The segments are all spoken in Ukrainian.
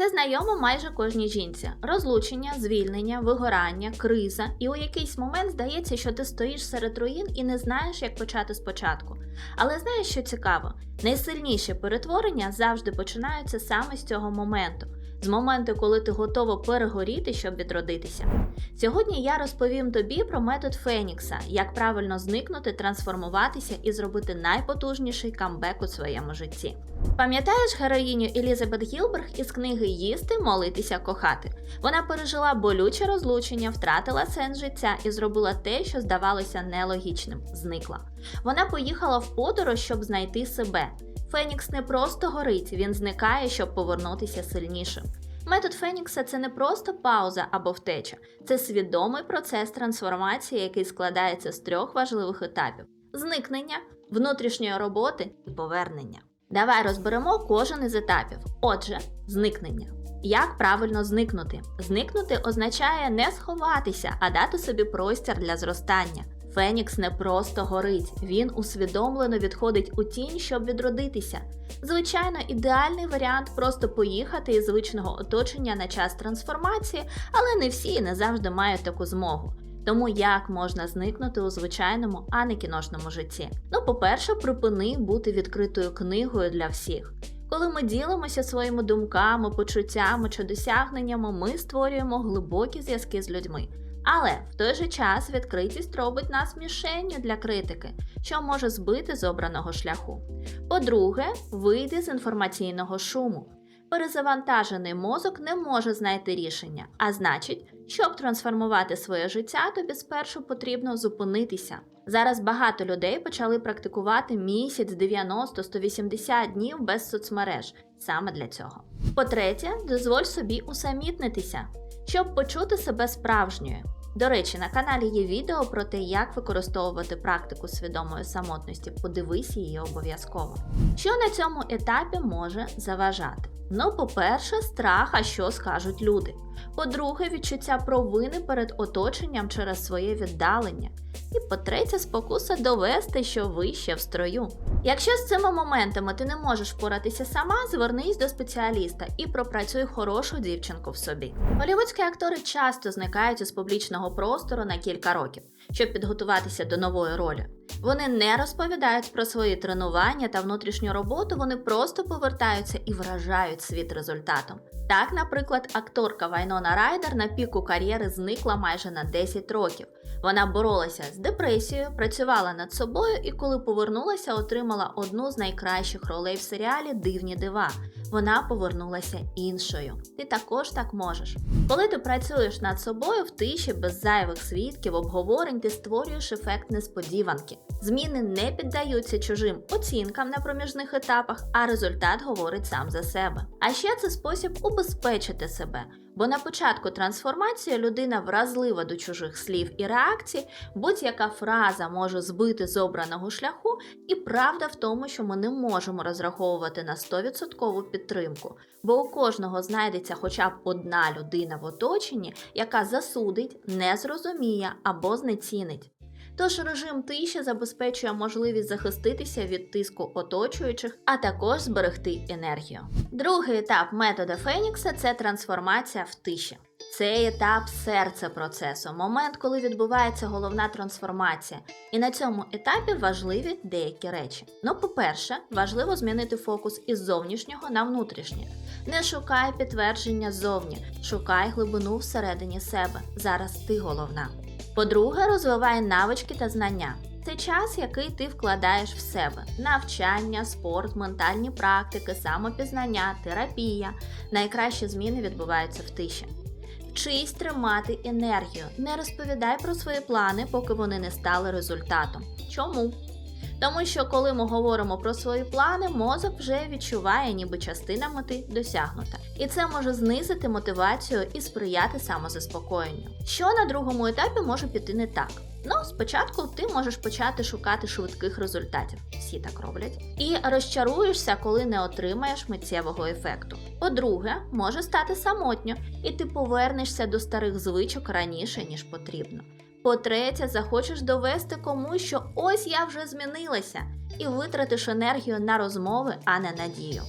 Це знайомо майже кожній жінці: розлучення, звільнення, вигорання, криза, і у якийсь момент здається, що ти стоїш серед руїн і не знаєш, як почати спочатку. Але знаєш, що цікаво? Найсильніші перетворення завжди починаються саме з цього моменту. З моменту, коли ти готова перегоріти, щоб відродитися. Сьогодні я розповім тобі про метод Фенікса, як правильно зникнути, трансформуватися і зробити найпотужніший камбек у своєму житті. Пам'ятаєш героїню Елізабет Гілберг із книги Їсти, молитися, кохати? Вона пережила болюче розлучення, втратила сенс життя і зробила те, що здавалося нелогічним зникла. Вона поїхала в подорож, щоб знайти себе. Фенікс не просто горить, він зникає, щоб повернутися сильнішим. Метод Фенікса це не просто пауза або втеча, це свідомий процес трансформації, який складається з трьох важливих етапів: зникнення, внутрішньої роботи і повернення. Давай розберемо кожен із етапів. Отже, зникнення. Як правильно зникнути? Зникнути означає не сховатися, а дати собі простір для зростання. Фенікс не просто горить, він усвідомлено відходить у тінь, щоб відродитися. Звичайно, ідеальний варіант просто поїхати із звичного оточення на час трансформації, але не всі не завжди мають таку змогу. Тому як можна зникнути у звичайному, а не кіношному житті? Ну, по-перше, припини бути відкритою книгою для всіх. Коли ми ділимося своїми думками, почуттями чи досягненнями, ми створюємо глибокі зв'язки з людьми. Але в той же час відкритість робить нас мішенню для критики, що може збити з обраного шляху. По-друге, вийди з інформаційного шуму. Перезавантажений мозок не може знайти рішення, а значить, щоб трансформувати своє життя, тобі спершу потрібно зупинитися. Зараз багато людей почали практикувати місяць 90-180 днів без соцмереж саме для цього. По-третє, дозволь собі усамітнитися, щоб почути себе справжньою. До речі, на каналі є відео про те, як використовувати практику свідомої самотності. Подивись її обов'язково. Що на цьому етапі може заважати? Ну, по-перше, страх, а що скажуть люди. По-друге, відчуття провини перед оточенням через своє віддалення. І по-третє, спокуса довести, що ви ще в строю. Якщо з цими моментами ти не можеш впоратися сама, звернись до спеціаліста і пропрацюй хорошу дівчинку в собі. Голівудські актори часто зникають із публічного простору на кілька років, щоб підготуватися до нової ролі. Вони не розповідають про свої тренування та внутрішню роботу, вони просто повертаються і вражають світ результатом. Так, наприклад, акторка Вайнона Райдер на піку кар'єри зникла майже на 10 років. Вона боролася з депресією, працювала над собою і, коли повернулася, отримала одну з найкращих ролей в серіалі Дивні дива. Вона повернулася іншою. Ти також так можеш. Коли ти працюєш над собою в тиші без зайвих свідків, обговорень, ти створюєш ефект несподіванки. Зміни не піддаються чужим оцінкам на проміжних етапах, а результат говорить сам за себе. А ще це спосіб убезпечити себе. Бо на початку трансформації людина вразлива до чужих слів і реакцій, будь-яка фраза може збити з обраного шляху, і правда в тому, що ми не можемо розраховувати на 100% підтримку, бо у кожного знайдеться хоча б одна людина в оточенні, яка засудить, не зрозуміє або знецінить. Тож режим тиші забезпечує можливість захиститися від тиску оточуючих, а також зберегти енергію. Другий етап метода Фенікса це трансформація в тиші. Цей етап серце процесу, момент, коли відбувається головна трансформація. І на цьому етапі важливі деякі речі. Ну, по-перше, важливо змінити фокус із зовнішнього на внутрішнє. Не шукай підтвердження ззовні, шукай глибину всередині себе. Зараз ти головна. По-друге, розвивай навички та знання. Це час, який ти вкладаєш в себе: навчання, спорт, ментальні практики, самопізнання, терапія. Найкращі зміни відбуваються в тиші. Вчись тримати енергію. Не розповідай про свої плани, поки вони не стали результатом. Чому? Тому що коли ми говоримо про свої плани, мозок вже відчуває, ніби частина мети досягнута. І це може знизити мотивацію і сприяти самозаспокоєнню. Що на другому етапі може піти не так? Ну, спочатку ти можеш почати шукати швидких результатів, всі так роблять, і розчаруєшся, коли не отримаєш миттєвого ефекту. По-друге, може стати самотньо, і ти повернешся до старих звичок раніше, ніж потрібно. По-третє, захочеш довести комусь, що ось я вже змінилася, і витратиш енергію на розмови, а не на дію.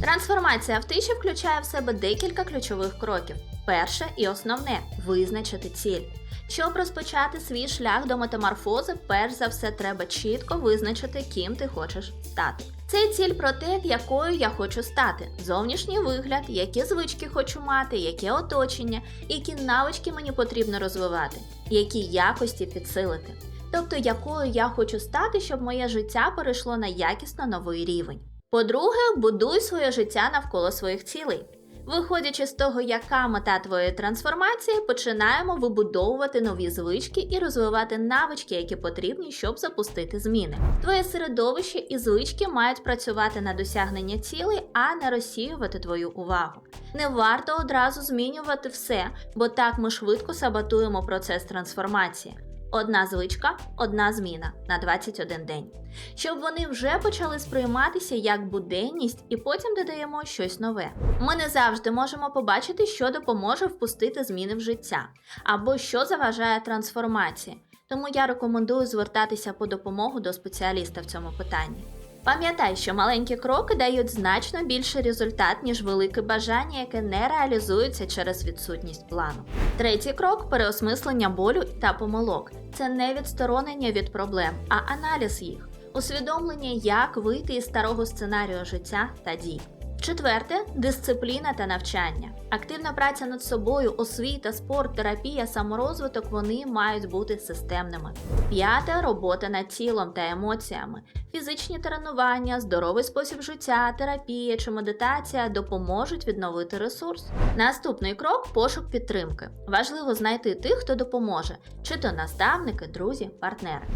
Трансформація в тиші включає в себе декілька ключових кроків. Перше і основне визначити ціль. Щоб розпочати свій шлях до метаморфози, перш за все треба чітко визначити, ким ти хочеш стати. Це ціль про те, якою я хочу стати, зовнішній вигляд, які звички хочу мати, яке оточення, які навички мені потрібно розвивати, які якості підсилити. Тобто, якою я хочу стати, щоб моє життя перейшло на якісно новий рівень. По-друге, будуй своє життя навколо своїх цілей. Виходячи з того, яка мета твоєї трансформації, починаємо вибудовувати нові звички і розвивати навички, які потрібні, щоб запустити зміни. Твоє середовище і звички мають працювати на досягнення цілей, а не розсіювати твою увагу. Не варто одразу змінювати все, бо так ми швидко саботуємо процес трансформації. Одна звичка, одна зміна на 21 день. Щоб вони вже почали сприйматися як буденність, і потім додаємо щось нове. Ми не завжди можемо побачити, що допоможе впустити зміни в життя, або що заважає трансформації. Тому я рекомендую звертатися по допомогу до спеціаліста в цьому питанні. Пам'ятай, що маленькі кроки дають значно більший результат, ніж велике бажання, яке не реалізується через відсутність плану. Третій крок переосмислення болю та помилок. Це не відсторонення від проблем, а аналіз їх, усвідомлення, як вийти із старого сценарію життя та дій. Четверте дисципліна та навчання. Активна праця над собою, освіта, спорт, терапія, саморозвиток вони мають бути системними. П'яте робота над тілом та емоціями. Фізичні тренування, здоровий спосіб життя, терапія чи медитація допоможуть відновити ресурс. Наступний крок пошук підтримки. Важливо знайти тих, хто допоможе, чи то наставники, друзі, партнери.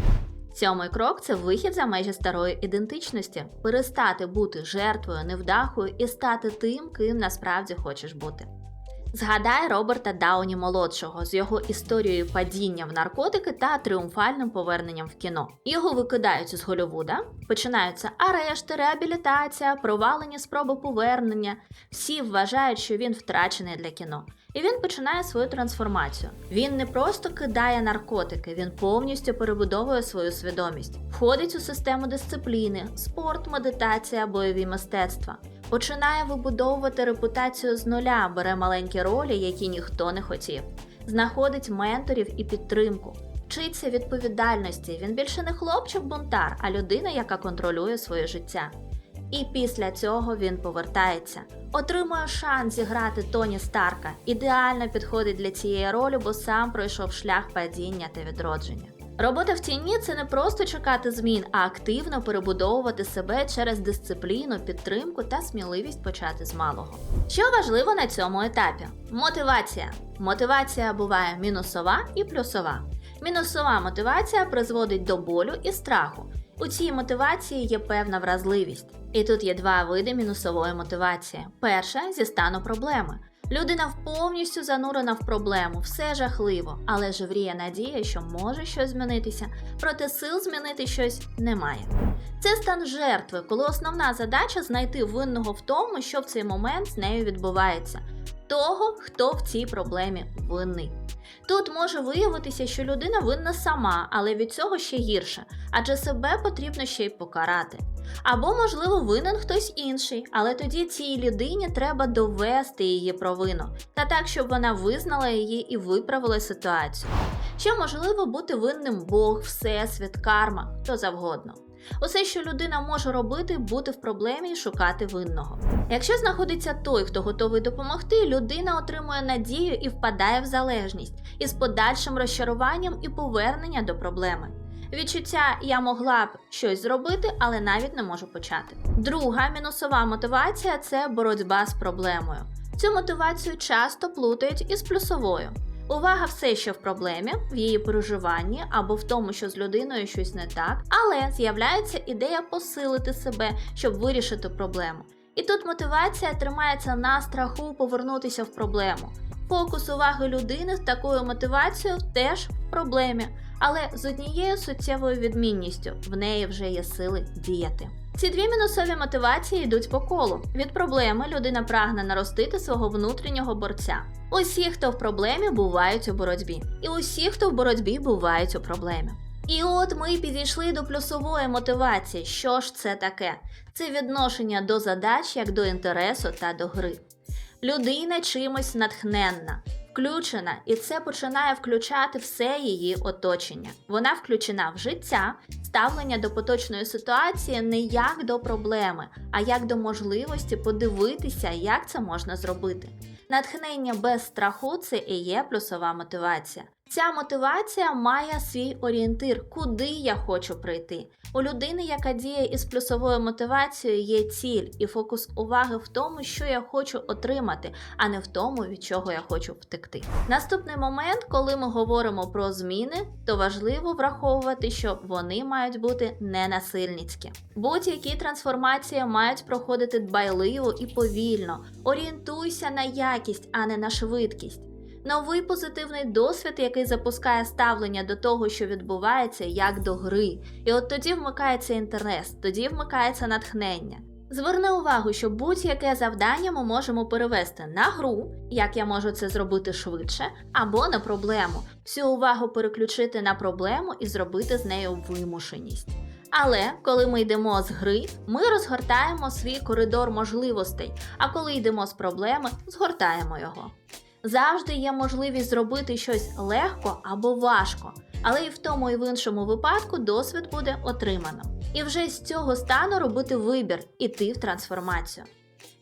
Сьомий крок це вихід за межі старої ідентичності, перестати бути жертвою, невдахою і стати тим, ким насправді хочеш бути. Згадай Роберта Дауні молодшого з його історією падіння в наркотики та тріумфальним поверненням в кіно. Його викидають з Голлівуда, починаються арешти, реабілітація, провалені спроби повернення. Всі вважають, що він втрачений для кіно. І він починає свою трансформацію. Він не просто кидає наркотики, він повністю перебудовує свою свідомість, входить у систему дисципліни, спорт, медитація, бойові мистецтва. Починає вибудовувати репутацію з нуля, бере маленькі ролі, які ніхто не хотів, знаходить менторів і підтримку, вчиться відповідальності. Він більше не хлопчик-бунтар, а людина, яка контролює своє життя. І після цього він повертається, отримує шанс зіграти Тоні Старка. Ідеально підходить для цієї ролі, бо сам пройшов шлях падіння та відродження. Робота в тіні це не просто чекати змін, а активно перебудовувати себе через дисципліну, підтримку та сміливість почати з малого. Що важливо на цьому етапі? Мотивація. Мотивація буває мінусова і плюсова. Мінусова мотивація призводить до болю і страху. У цій мотивації є певна вразливість. І тут є два види мінусової мотивації. Перша зі стану проблеми. Людина повністю занурена в проблему, все жахливо, але живріє надія, що може щось змінитися, проте сил змінити щось немає. Це стан жертви, коли основна задача знайти винного в тому, що в цей момент з нею відбувається, того, хто в цій проблемі винний. Тут може виявитися, що людина винна сама, але від цього ще гірше, адже себе потрібно ще й покарати. Або, можливо, винен хтось інший, але тоді цій людині треба довести її провину, та так, щоб вона визнала її і виправила ситуацію. Ще можливо бути винним Бог, Всесвіт, карма, хто завгодно. Усе, що людина може робити, бути в проблемі і шукати винного. Якщо знаходиться той, хто готовий допомогти, людина отримує надію і впадає в залежність із подальшим розчаруванням і повернення до проблеми. Відчуття я могла б щось зробити, але навіть не можу почати. Друга мінусова мотивація це боротьба з проблемою. Цю мотивацію часто плутають із плюсовою. Увага все, що в проблемі, в її переживанні або в тому, що з людиною щось не так, але з'являється ідея посилити себе, щоб вирішити проблему. І тут мотивація тримається на страху повернутися в проблему. Фокус уваги людини з такою мотивацією теж в проблемі, але з однією суттєвою відмінністю в неї вже є сили діяти. Ці дві мінусові мотивації йдуть по колу. Від проблеми людина прагне наростити свого внутрішнього борця. Усі, хто в проблемі, бувають у боротьбі, і усі, хто в боротьбі, бувають у проблемі. І от ми підійшли до плюсової мотивації. Що ж це таке? Це відношення до задач як до інтересу та до гри. Людина чимось натхненна, включена, і це починає включати все її оточення. Вона включена в життя, ставлення до поточної ситуації не як до проблеми, а як до можливості подивитися, як це можна зробити. Натхнення без страху це і є плюсова мотивація. Ця мотивація має свій орієнтир, куди я хочу прийти. У людини, яка діє із плюсовою мотивацією, є ціль і фокус уваги в тому, що я хочу отримати, а не в тому, від чого я хочу втекти. Наступний момент, коли ми говоримо про зміни, то важливо враховувати, що вони мають бути ненасильницькі. Будь-які трансформації мають проходити дбайливо і повільно. Орієнтуйся на якість, а не на швидкість. Новий позитивний досвід, який запускає ставлення до того, що відбувається, як до гри. І от тоді вмикається інтерес, тоді вмикається натхнення. Зверни увагу, що будь-яке завдання ми можемо перевести на гру, як я можу це зробити швидше, або на проблему. Всю увагу переключити на проблему і зробити з нею вимушеність. Але коли ми йдемо з гри, ми розгортаємо свій коридор можливостей, а коли йдемо з проблеми, згортаємо його. Завжди є можливість зробити щось легко або важко, але і в тому, і в іншому випадку досвід буде отримано. І вже з цього стану робити вибір іти в трансформацію.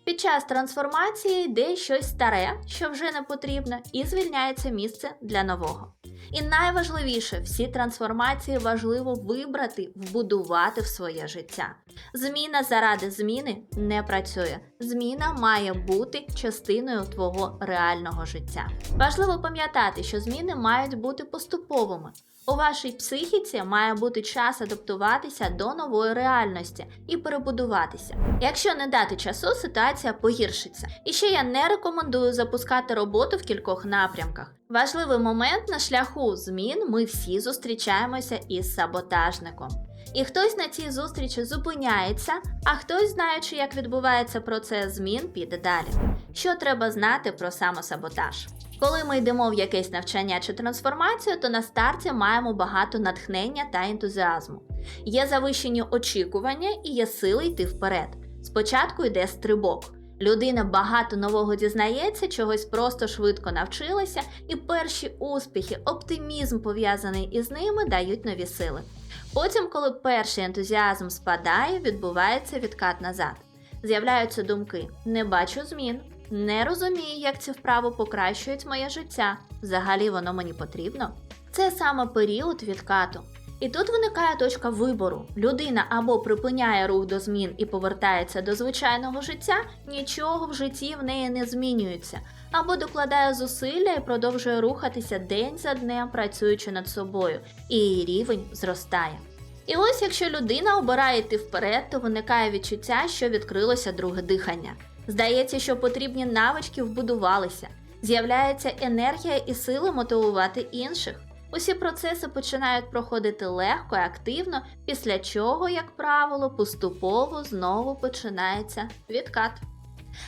Під час трансформації йде щось старе, що вже не потрібно, і звільняється місце для нового. І найважливіше, всі трансформації важливо вибрати, вбудувати в своє життя. Зміна заради зміни не працює. Зміна має бути частиною твого реального життя. Важливо пам'ятати, що зміни мають бути поступовими. У вашій психіці має бути час адаптуватися до нової реальності і перебудуватися. Якщо не дати часу, ситуація погіршиться. І ще я не рекомендую запускати роботу в кількох напрямках. Важливий момент на шляху змін ми всі зустрічаємося із саботажником. І хтось на цій зустрічі зупиняється, а хтось, знаючи, як відбувається процес змін, піде далі. Що треба знати про самосаботаж? Коли ми йдемо в якесь навчання чи трансформацію, то на старті маємо багато натхнення та ентузіазму. Є завищені очікування і є сили йти вперед. Спочатку йде стрибок. Людина багато нового дізнається, чогось просто швидко навчилася, і перші успіхи, оптимізм пов'язаний із ними дають нові сили. Потім, коли перший ентузіазм спадає, відбувається відкат назад. З'являються думки: не бачу змін, не розумію, як ці вправи покращують моє життя. Взагалі воно мені потрібно. Це саме період відкату. І тут виникає точка вибору. Людина або припиняє рух до змін і повертається до звичайного життя, нічого в житті в неї не змінюється, або докладає зусилля і продовжує рухатися день за днем, працюючи над собою, і її рівень зростає. І ось якщо людина обирає йти вперед, то виникає відчуття, що відкрилося друге дихання. Здається, що потрібні навички вбудувалися, з'являється енергія і сили мотивувати інших. Усі процеси починають проходити легко і активно, після чого, як правило, поступово знову починається відкат.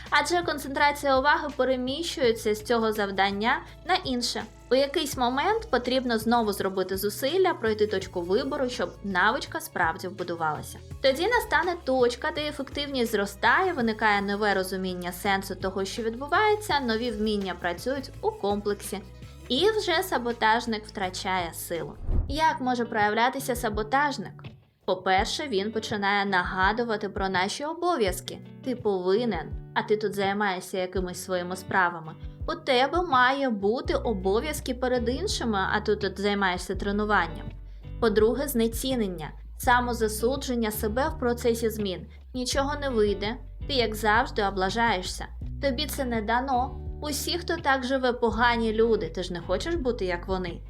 Адже концентрація уваги переміщується з цього завдання на інше. У якийсь момент потрібно знову зробити зусилля, пройти точку вибору, щоб навичка справді вбудувалася. Тоді настане точка, де ефективність зростає, виникає нове розуміння сенсу того, що відбувається, нові вміння працюють у комплексі. І вже саботажник втрачає силу. Як може проявлятися саботажник? По-перше, він починає нагадувати про наші обов'язки. Ти повинен, а ти тут займаєшся якимись своїми справами. У тебе має бути обов'язки перед іншими, а ти тут займаєшся тренуванням. По-друге, знецінення, самозасудження себе в процесі змін. Нічого не вийде, ти, як завжди, облажаєшся. Тобі це не дано. Усі, хто так живе, погані люди, ти ж не хочеш бути як вони.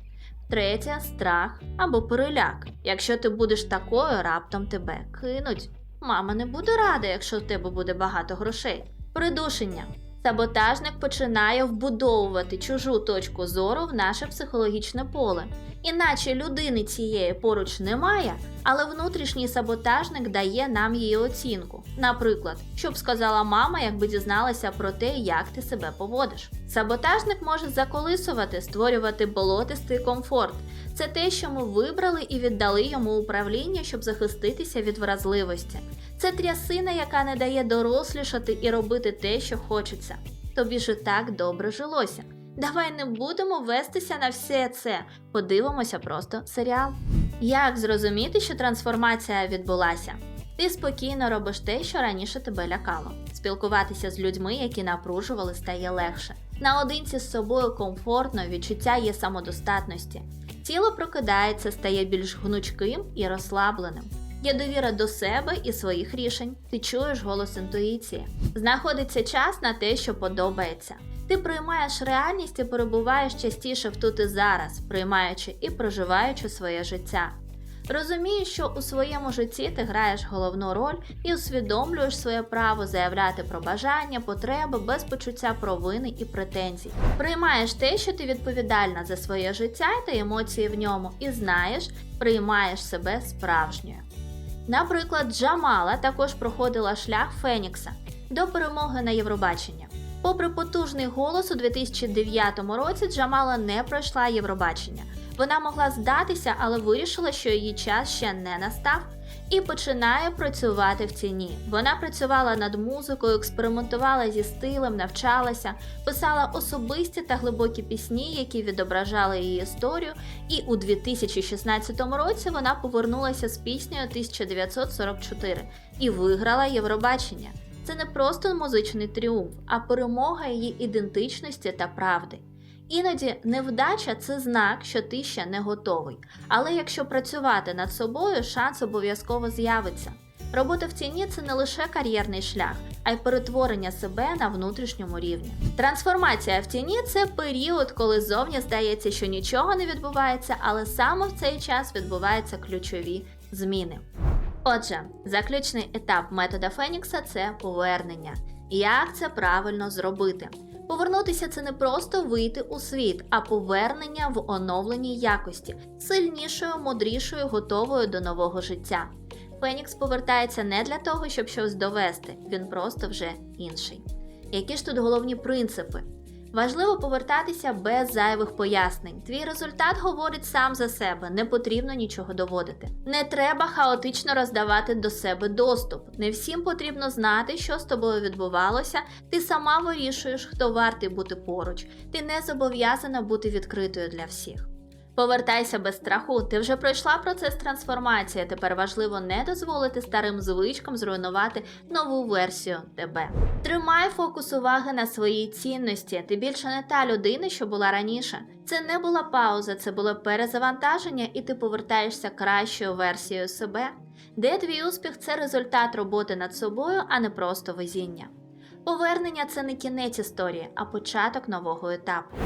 Третє страх або переляк. Якщо ти будеш такою, раптом тебе кинуть. Мама не буде рада, якщо в тебе буде багато грошей. Придушення. Саботажник починає вбудовувати чужу точку зору в наше психологічне поле. Іначе людини цієї поруч немає, але внутрішній саботажник дає нам її оцінку. Наприклад, що б сказала мама, якби дізналася про те, як ти себе поводиш. Саботажник може заколисувати, створювати болотистий комфорт. Це те, що ми вибрали і віддали йому управління, щоб захиститися від вразливості. Це трясина, яка не дає дорослішати і робити те, що хочеться. Тобі ж і так добре жилося. Давай не будемо вестися на все це. Подивимося просто серіал. Як зрозуміти, що трансформація відбулася? Ти спокійно робиш те, що раніше тебе лякало. Спілкуватися з людьми, які напружували, стає легше. Наодинці з собою комфортно, відчуття є самодостатності. Тіло прокидається, стає більш гнучким і розслабленим. Є довіра до себе і своїх рішень. Ти чуєш голос інтуїції. Знаходиться час на те, що подобається. Ти приймаєш реальність і перебуваєш частіше в тут і зараз, приймаючи і проживаючи своє життя. Розумієш, що у своєму житті ти граєш головну роль і усвідомлюєш своє право заявляти про бажання, потреби без почуття провини і претензій. Приймаєш те, що ти відповідальна за своє життя та емоції в ньому, і знаєш, приймаєш себе справжньою. Наприклад, Джамала також проходила шлях Фенікса до перемоги на Євробачення. Попри потужний голос у 2009 році, Джамала не пройшла Євробачення. Вона могла здатися, але вирішила, що її час ще не настав, і починає працювати в ціні. Вона працювала над музикою, експериментувала зі стилем, навчалася, писала особисті та глибокі пісні, які відображали її історію. І у 2016 році вона повернулася з піснею 1944 і виграла Євробачення. Це не просто музичний тріумф, а перемога її ідентичності та правди. Іноді невдача це знак, що ти ще не готовий. Але якщо працювати над собою, шанс обов'язково з'явиться. Робота в тіні це не лише кар'єрний шлях, а й перетворення себе на внутрішньому рівні. Трансформація в тіні це період, коли зовні здається, що нічого не відбувається, але саме в цей час відбуваються ключові зміни. Отже, заключний етап метода Фенікса це повернення. Як це правильно зробити? Повернутися це не просто вийти у світ, а повернення в оновленій якості, сильнішою, мудрішою, готовою до нового життя. Фенікс повертається не для того, щоб щось довести, він просто вже інший. Які ж тут головні принципи? Важливо повертатися без зайвих пояснень. Твій результат говорить сам за себе, не потрібно нічого доводити. Не треба хаотично роздавати до себе доступ. Не всім потрібно знати, що з тобою відбувалося. Ти сама вирішуєш, хто вартий бути поруч. Ти не зобов'язана бути відкритою для всіх. Повертайся без страху, ти вже пройшла процес трансформації. Тепер важливо не дозволити старим звичкам зруйнувати нову версію тебе. Тримай фокус уваги на своїй цінності. Ти більше не та людина, що була раніше. Це не була пауза, це було перезавантаження, і ти повертаєшся кращою версією себе. Де твій успіх це результат роботи над собою, а не просто везіння. Повернення це не кінець історії, а початок нового етапу.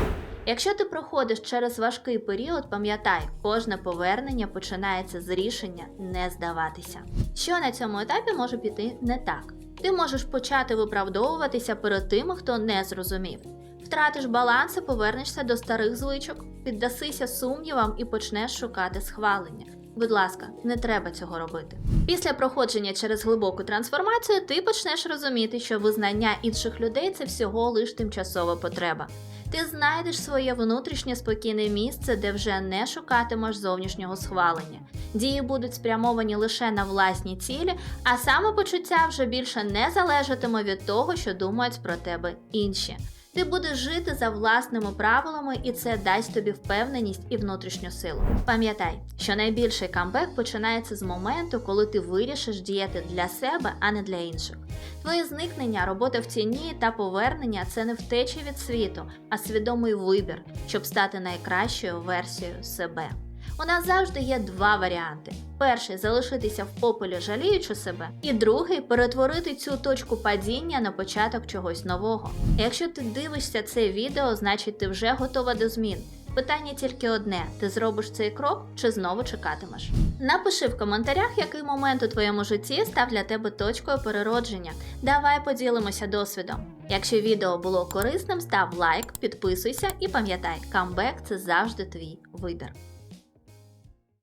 Якщо ти проходиш через важкий період, пам'ятай, кожне повернення починається з рішення не здаватися. Що на цьому етапі може піти не так? Ти можеш почати виправдовуватися перед тими, хто не зрозумів. Втратиш баланс і повернешся до старих звичок, піддасися сумнівам і почнеш шукати схвалення. Будь ласка, не треба цього робити. Після проходження через глибоку трансформацію ти почнеш розуміти, що визнання інших людей це всього лиш тимчасова потреба. Ти знайдеш своє внутрішнє спокійне місце, де вже не шукатимеш зовнішнього схвалення. Дії будуть спрямовані лише на власні цілі, а самопочуття вже більше не залежатиме від того, що думають про тебе інші. Ти будеш жити за власними правилами, і це дасть тобі впевненість і внутрішню силу. Пам'ятай, що найбільший камбек починається з моменту, коли ти вирішиш діяти для себе, а не для інших. Твоє зникнення, робота в тіні та повернення це не втеча від світу, а свідомий вибір, щоб стати найкращою версією себе. У нас завжди є два варіанти: перший залишитися в попелі, жаліючи себе, і другий перетворити цю точку падіння на початок чогось нового. Якщо ти дивишся це відео, значить ти вже готова до змін. Питання тільки одне: ти зробиш цей крок чи знову чекатимеш? Напиши в коментарях, який момент у твоєму житті став для тебе точкою переродження. Давай поділимося досвідом. Якщо відео було корисним, став лайк, підписуйся і пам'ятай, камбек це завжди твій вибір.